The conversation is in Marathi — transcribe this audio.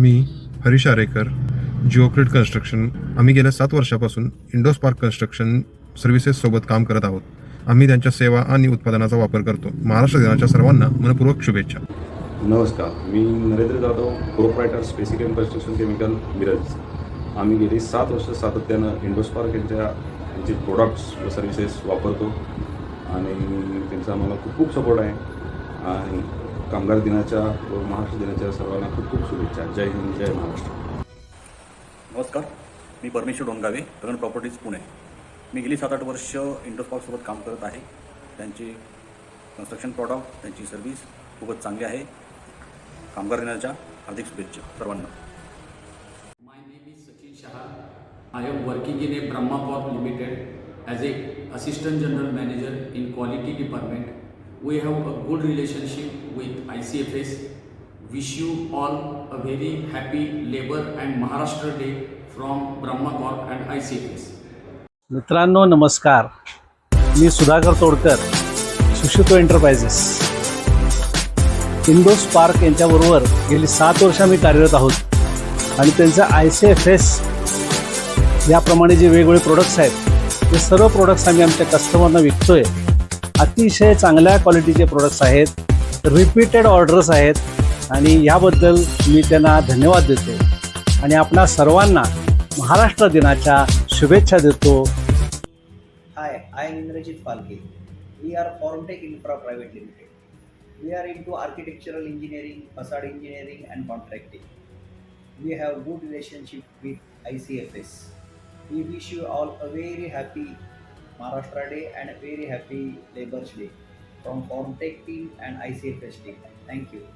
मी हरीश आरेकर जिओक्रिट कन्स्ट्रक्शन आम्ही गेल्या सात वर्षापासून इंडोस पार्क कन्स्ट्रक्शन सर्व्हिसेससोबत काम करत आहोत. आम्ही त्यांच्या सेवा आणि उत्पादनाचा वापर करतो. महाराष्ट्र दिनाच्या सर्वांना मनपूर्वक शुभेच्छा. नमस्कार. मी नरेंद्र जाधव प्रोपरायटर स्पेसिक एम कन्स्ट्रक्शन केमिकल मिरज. आम्ही गेली सात वर्ष सातत्यानं इंडोस्पार्क यांच्या यांचे प्रोडक्ट्स व सर्व्हिसेस वापरतो. आणि त्यांचा आम्हाला खूप खूप सपोर्ट आहे. आणि कामगार दिनाच्या व महाराष्ट्र दिनाच्या सर्वांना खूप खूप शुभेच्छा. जय हिंद जय महाराष्ट्र. नमस्कार. मी परमेश्वर डोंगावे तरण प्रॉपर्टीज पुणे. मी गेली सात आठ वर्ष इंडोस्पार्कसोबत काम करत आहे. त्यांचे कन्स्ट्रक्शन प्रॉडक्ट त्यांची सर्व्हिस खूपच चांगली आहे. कामगार दिनाच्या हार्दिक शुभेच्छा सर्वांना. Name is Sachin Shah. I am working in a Brahma Corp Limited as a Assistant General Manager in Quality Department. We have a good relationship with ICFS. Wish you all a very happy Labor and Maharashtra Day from Brahma Corp and ICFS. मित्रांनो नमस्कार मी सुधाकर तोडकर सुशितो एंटरप्राइजेस इंडोस पार्क यांच्याबरोबर गेली सात वर्ष आम्ही कार्यरत आहोत आणि त्यांचं आय सी एफ एस याप्रमाणे जे वेगवेगळे प्रोडक्ट्स आहेत ते सर्व प्रोडक्ट्स आम्ही आमच्या कस्टमरना विकतोय अतिशय चांगल्या क्वालिटीचे प्रोडक्ट्स आहेत रिपीटेड ऑर्डर्स आहेत आणि याबद्दल मी त्यांना धन्यवाद देतो. आणि आपल्या सर्वांना महाराष्ट्र दिनाच्या शुभेच्छा देतो. Hi I am Indrajit Palke we are Formtech infra private limited we are into architectural engineering facade engineering and contracting we have good relationship with I C F S we wish you all a very happy Maharashtra day and very happy labours day from Formtech team and ICFS team. Thank you.